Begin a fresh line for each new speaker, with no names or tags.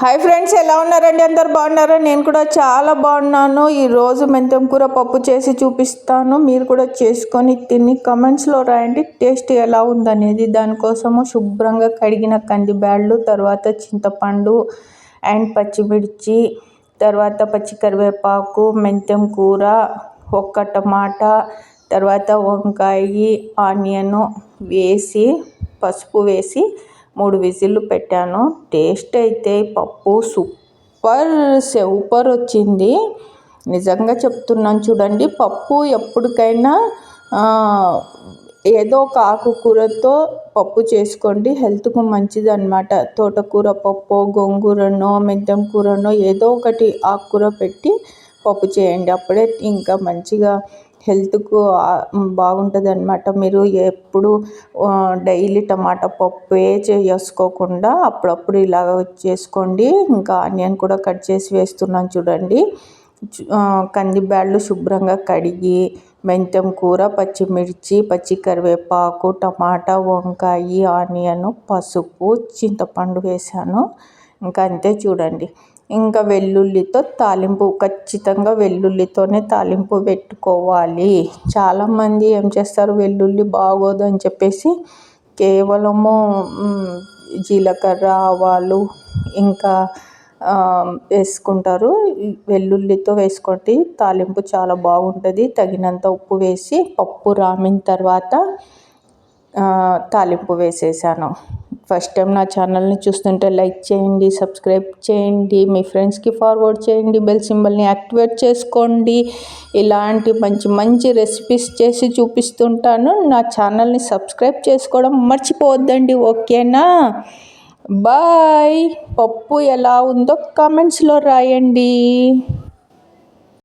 Hi friends ఎలా ఉన్నారండి? అందరు బాగున్నారా? నేను కూడా చాలా బాగున్నాను. ఈరోజు మెంతం కూర పప్పు చేసి చూపిస్తాను. మీరు కూడా చేసుకొని తిని కమెంట్స్లో రాయండి. టేస్ట్ ఎలా ఉందనేది. దానికోసము శుభ్రంగా కడిగిన కందిబ్యాళ్ళు తర్వాత చింతపండు అండ్ పచ్చిమిర్చి తర్వాత పచ్చి కరివేపాకు మెంతం కూర ఒక్క టమాటా తర్వాత వంకాయ ఆనియను వేసి పసుపు వేసి మూడు విజిల్లు పెట్టాను. టేస్ట్ అయితే పప్పు సూపర్ సూపర్ వచ్చింది. నిజంగా చెప్తున్నాను చూడండి పప్పు ఎప్పటికైనా ఏదో ఒక ఆకుకూరతో పప్పు చేసుకోండి. హెల్త్కు మంచిది అనమాట తోటకూర పప్పు గోంగూరనో మెంతం కూరనో ఏదో ఒకటి ఆకుకూర పెట్టి పప్పు చేయండి. అప్పుడే ఇంకా మంచిగా హెల్త్కు బాగుంటుంది అనమాట మీరు ఎప్పుడు డైలీ టమాటా పప్పే చేసుకోకుండా అప్పుడప్పుడు ఇలాగ చేసుకోండి. ఇంకా ఆనియన్ కూడా కట్ చేసి వేస్తున్నాను చూడండి. కందిబ్యాళ్ళు శుభ్రంగా కడిగి మెంతం కూర పచ్చిమిర్చి పచ్చి కరివేపాకు టమాటా వంకాయ ఆనియన్ పసుపు చింతపండు వేసాను. ఇంకా అంతే చూడండి. ఇంకా వెల్లుల్లితో తాలింపు ఖచ్చితంగా వెల్లుల్లితోనే తాలింపు పెట్టుకోవాలి. చాలామంది ఏం చేస్తారు? వెల్లుల్లి బాగోదు అని చెప్పేసి కేవలము జీలకర్ర ఆవాలు ఇంకా వేసుకుంటారు. వెల్లుల్లితో వేసుకోండి. తాలింపు చాలా బాగుంటుంది. తగినంత ఉప్పు వేసి పప్పు రామిన తర్వాత తాలింపు వేసేసాను. ఫస్ట్ టైం నా ఛానల్ని చూస్తుంటే లైక్ చేయండి సబ్స్క్రైబ్ చేయండి మీ ఫ్రెండ్స్కి ఫార్వర్డ్ చేయండి బెల్ సింబల్ని యాక్టివేట్ చేసుకోండి. ఇలాంటి మంచి మంచి రెసిపీస్ చేసి చూపిస్తుంటాను. నా ఛానల్ని సబ్స్క్రైబ్ చేసుకోవడం మర్చిపోవద్దండి ఓకేనా? బాయ్ పప్పు ఎలా ఉందో కామెంట్స్లో రాయండి.